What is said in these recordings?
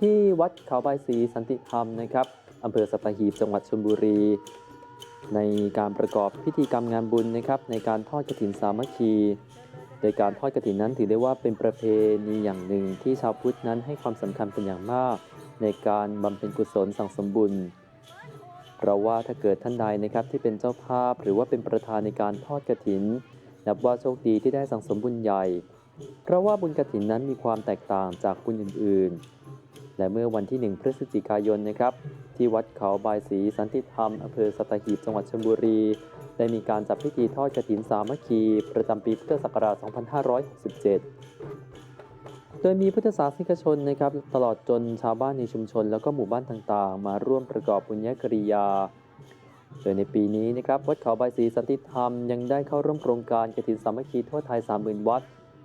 ที่วัดเขาใบายศรีสันติธรรมนะครับอำเภอสัตหีบจังหวัดชลบุรี ในการประกอบพิธีกรรมงานบุญนะครับในการทอดกฐินสามัคคี โดยการทอดกฐินนั้นถือได้ว่าเป็นประเพณีอย่างหนึ่งที่ชาวพุทธนั้นให้ความสำคัญเป็นอย่างมาก ในการบำเพ็ญกุศลสั่งสมบุญเพราะว่าถ้าเกิดท่านใดนะครับที่เป็นเจ้าภาพหรือว่าเป็นประธานในการทอดกฐิน นับว่าโชคดีที่ได้สั่งสมบุญใหญ่ เพราะว่าบุญกฐินนั้นมีความแตกต่างจากบุญอื่นๆ และเมื่อวันที่ 1 พฤศจิกายนนะครับ ที่วัดเขาบายศรีสันติธรรมอำเภอสัตหีบจังหวัดชลบุรี ได้มีการจัดพิธีทอดกฐินสามัคคี ประจำปีพุทธศักราช 2567 โดยมีพุทธศาสนิกชนนะครับตลอดจนชาวบ้านในชุมชน แล้วก็หมู่บ้านต่างๆ มาร่วมประกอบบุญญกริยา โดยในปีนี้นะครับวัดเขาบายศรีสันติธรรมยังได้เข้าร่วมโครงการกฐินสามัคคีทั่วไทย 30,000 วัด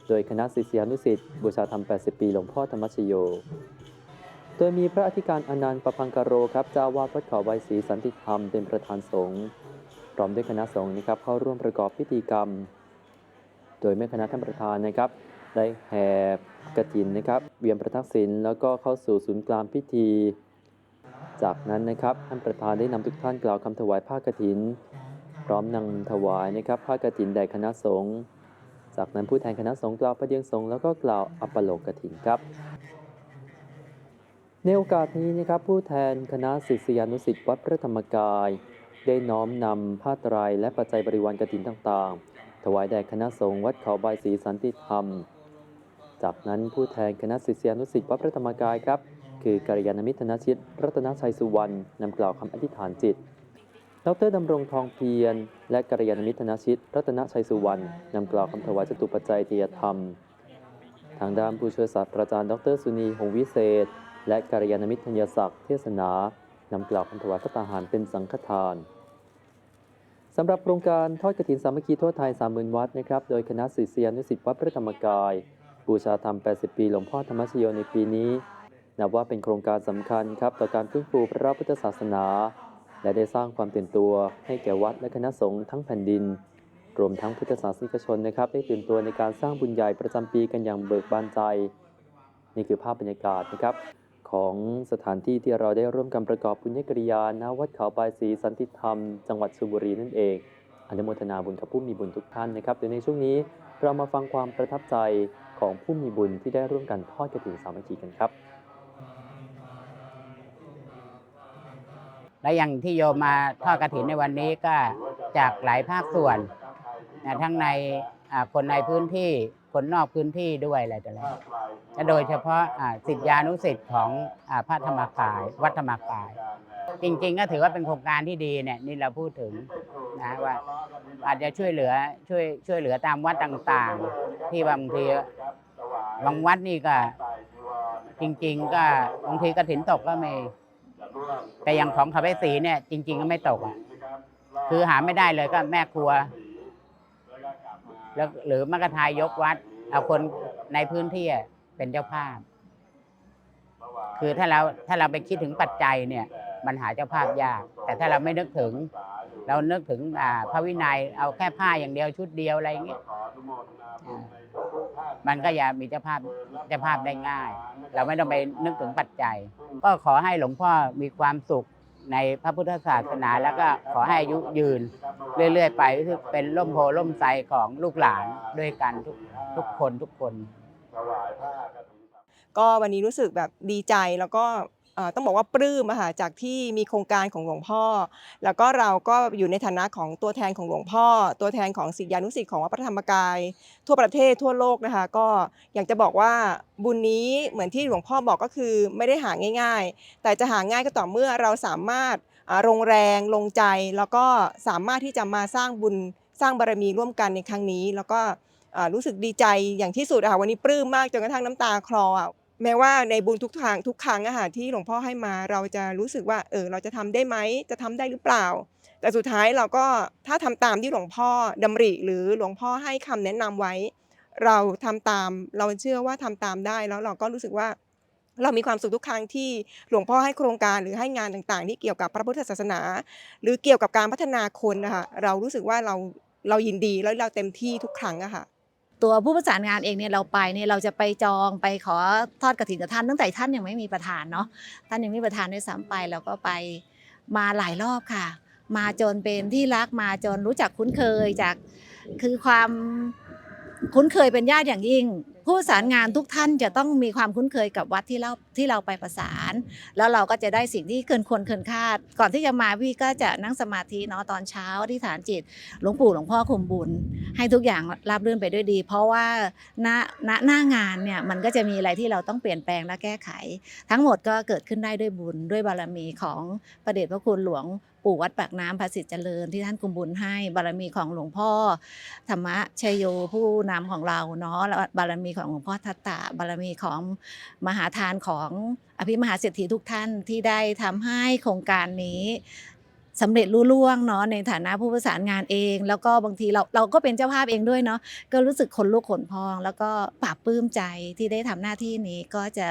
โดยคณะศิษยานุศิษย์บูชาธรรม 80 ปีหลวงพ่อธรรมชโย โดยมีพระอธิการอนันต์ประพังกโรครับเจ้าวาดวัดเขาบศรีสันติธรรมเป็นประธานสงฆ์พร้อมด้วยคณะสงฆ์นะครับเข้าร่วมประกอบพิธีกรรม โดยเมื่อคณะท่านประธานนะครับ ได้แห่กฐินนะครับ เวียนประทักษิณแล้วก็เข้าสู่ศูนย์กลางพิธี จากนั้นนะครับท่านประธานได้นำทุกท่านกล่าวคำถวายผ้ากฐิน พร้อมนำถวายนะครับผ้ากฐินแด่คณะสงฆ์จากนั้นผู้แทนคณะสงฆ์กล่าวพระเดียงสงฆ์แล้วก็กล่าวอัปปโลกฐินครับ ในโอกาสนี้นะครับผู้แทนคณะศิษยานุศิษย์วัดพระธรรมกาย ได้น้อมนำผ้าไตรายและปัจจัยบริวารกฐินต่างๆ ถวายแด่คณะสงฆ์วัดเขาใบศรีสันติธรรม จากนั้นผู้แทนคณะศิษยานุศิษย์วัดพระธรรมกายครับ คือกัลยาณมิตรธนชิต รัตนชัยสุวรรณนำกล่าวคำอธิษฐานจิตดรดำรงทองเพียร และกัลยาณมิตรธนชิต รัตนชัยสุวรรณนำกล่าวคำถวายจตุปัจจัยเทียธรรม ทางด้านผู้ช่วยศาสตราจารย์ ดรสุนีหงวิเศษ และกัลยาณมิตรธัญศักดิ์เทศนานำกล่าวคำถวายพระตาหารเป็นสังฆทานสำหรับโครงการทอดกฐินสามัคคีทั่วไทย 30,000 วัดนะครับ โดยคณะศิษยานุศิษย์วัดพระธรรมกาย บูชาธรรม 80 ปีหลวงพ่อธรรมชโยในปีนี้ นับว่าเป็นโครงการสำคัญครับต่อการฟื้นฟูพระพุทธศาสนา และได้สร้างความตื่นตัวให้แก่วัดและคณะสงฆ์ทั้งแผ่นดิน รวมทั้งพุทธศาสนิกชนนะครับ ได้ตื่นตัวในการสร้างบุญใหญ่ประจำปีกันอย่างเบิกบานใจ นี่คือภาพบรรยากาศนะครับ ของสถานที่ที่เราได้ร่วมกันประกอบบุญญกริยาณวัดเขาบายศรีสันติธรรม จังหวัดชลบุรีนั่นเอง อนุโมทนาบุญกับผู้มีบุญทุกท่านนะครับเดี๋ยวในช่วงนี้เรามาฟังความประทับใจของผู้มีบุญที่ได้ร่วมกันทอดกฐินสามัคคีกันครับ และอย่างที่โยมมาทอดกระถินในวันนี้ก็จากหลายภาคส่วนนะทั้งในคนในพื้นที่ คนนอกพื้นที่ด้วยอะไรต่ออะไรและโดยเฉพาะอ่าศิษยานุศิษย์ของอาพระธรรมกาย วัดธรรมกาย จริงๆ ก็ถือว่าเป็นโครงการที่ดีเนี่ยนี่เราพูดถึงนะว่าอาจจะช่วยเหลือช่วยช่วยเหลือตามวัดต่างๆ ที่บางทีบางวัดนี่ก็จริง ๆ ก็บางทีกระถินตกก็มีแต่อย่างของขาวสีเนี่ยจริง ๆ ก็ไม่ตกอะคือหาไม่ได้เลยก็แม่ครัว แล้วหรือมกทายยกวัด เอาคนในพื้นที่เป็นเจ้าภาพ คือถ้าเราถ้าเราไปคิดถึงปัจจัยเนี่ยมันหาเจ้าภาพยาก แต่ถ้าเราไม่นึกถึง เรานึกถึงพระวินัยเอาแค่ผ้าอย่างเดียวชุดเดียวอะไรอย่างเงี้ยมันก็จะมีเจ้าภาพเจ้าภาพได้ง่าย เราไม่ต้องไปนึกถึงปัจจัย ก็ขอให้หลวงพ่อมีความสุข ในพระพุทธศาสนา แล้วก็ขอให้อายุยืน เรื่อย ๆ ไปคือเป็นร่มโพล่มไทรของลูกหลานด้วยกันทุกทุกคนทุกคน ก็วันนี้รู้สึกแบบดีใจแล้วก็เอ่อ ต้องบอกว่าปลื้มอะค่ะจากที่มีโครงการของหลวงพ่อ แล้วก็เราก็อยู่ในฐานะของตัวแทนของหลวงพ่อ ตัวแทนของศิษยานุศิษย์ของวัดพระธรรมกาย ทั่วประเทศทั่วโลกนะคะ ก็อยากจะบอกว่าบุญนี้เหมือนที่หลวงพ่อบอกก็คือไม่ได้หาง่าย ๆ แต่จะหาง่ายก็ต่อเมื่อเราสามารถลงแรงลงใจ แล้วก็สามารถที่จะมาสร้างบุญสร้างบารมีร่วมกันในครั้งนี้ แล้วก็รู้สึกดีใจอย่างที่สุดอะค่ะวันนี้ปลื้มมากจนกระทั่งน้ำตาคลอ แม้ว่าในบุญทุกทางทุกครั้งอะค่ะที่หลวงพ่อให้มา เราจะรู้สึกว่าเออเราจะทำได้ไหมจะทำได้หรือเปล่า แต่สุดท้ายเราก็ถ้าทำตามที่หลวงพ่อดำริ หรือหลวงพ่อให้คำแนะนำไว้ เราทำตามเราเชื่อว่าทำตามได้แล้วเราก็รู้สึกว่าเรามีความสุขทุกครั้งที่หลวงพ่อให้โครงการหรือให้งานต่างๆ ที่เกี่ยวกับพระพุทธศาสนา หรือเกี่ยวกับการพัฒนาคนนะคะเรารู้สึกว่าเราเรายินดีแล้วเราเต็มที่ทุกครั้งอะค่ะ ตัวผู้ประสานงานเองเนี่ยเราไปเนี่ยเราจะไปจองไปขอทอดกระถิ่นกับท่านตั้งแต่ท่านยังไม่มีประธานเนาะท่านยังไม่มีประธานด้วยซ้ำไปเราก็ไปมาหลายรอบค่ะ มาจนเป็นที่รักมาจนรู้จักคุ้นเคยจากคือความ คุ้นเคยเป็นญาติอย่างยิ่ง ผู้ประสานงานทุกท่านจะต้องมีความคุ้นเคยกับวัดที่เราที่เราไปประสาน แล้วเราก็จะได้สิ่งที่เกินควรเกินคาด ก่อนที่จะมาพี่ก็จะนั่งสมาธิเนาะตอนเช้าที่ฐานจิตหลวงปู่หลวงพ่อคุมบุญ ให้ทุกอย่างราบรื่นไปด้วยดี เพราะว่าณณหน้างานเนี่ยมันก็จะมีอะไรที่เราต้องเปลี่ยนแปลงและแก้ไข ทั้งหมดก็เกิดขึ้นได้ด้วยบุญด้วยบารมีของพระเดชพระคุณหลวง ปู่วัดปากน้ำภาษิตเจริญที่ท่านกุมบุญให้ บารมีของหลวงพ่อ ธรรมะชยโยผู้นำของเราเนาะแล้วบารมีของหลวงพ่อทัตตะ บารมีของมหาทานของอภิมหาเศรษฐีทุกท่านที่ได้ทำให้โครงการนี้ สำเร็จรุ่ล่วงเนาะในฐานะผู้ประสานงานเอง แล้วก็บางทีเราเราก็เป็นเจ้าภาพเองด้วยเนาะก็รู้สึกขนลุกขนพอง แล้วก็ปลาบปลื้มใจที่ได้ทำหน้าที่นี้ก็จะ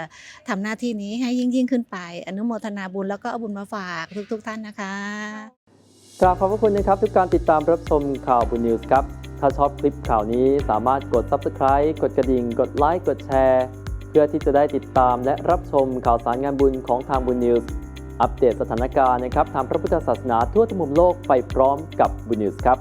ทำหน้าที่นี้ให้ยิ่งยิ่งขึ้นไป อนุโมทนาบุญแล้วก็เอาบุญมาฝากทุกๆท่านนะคะกราบขอบพระคุณนะครับทุกการติดตามรับชมข่าวบุญนิวส์ครับถ้าชอบคลิปข่าวนี้สามารถกด Subscribe กดกระดิ่ง กดไลค์กดแชร์ เพื่อที่จะได้ติดตามและรับชมข่าวสารงานบุญของทางบุญนิวส์ อัปเดตสถานการณ์นะครับทางพระพุทธศาสนาทั่วทุกมุมโลกไปพร้อมกับบุญนิวส์ครับ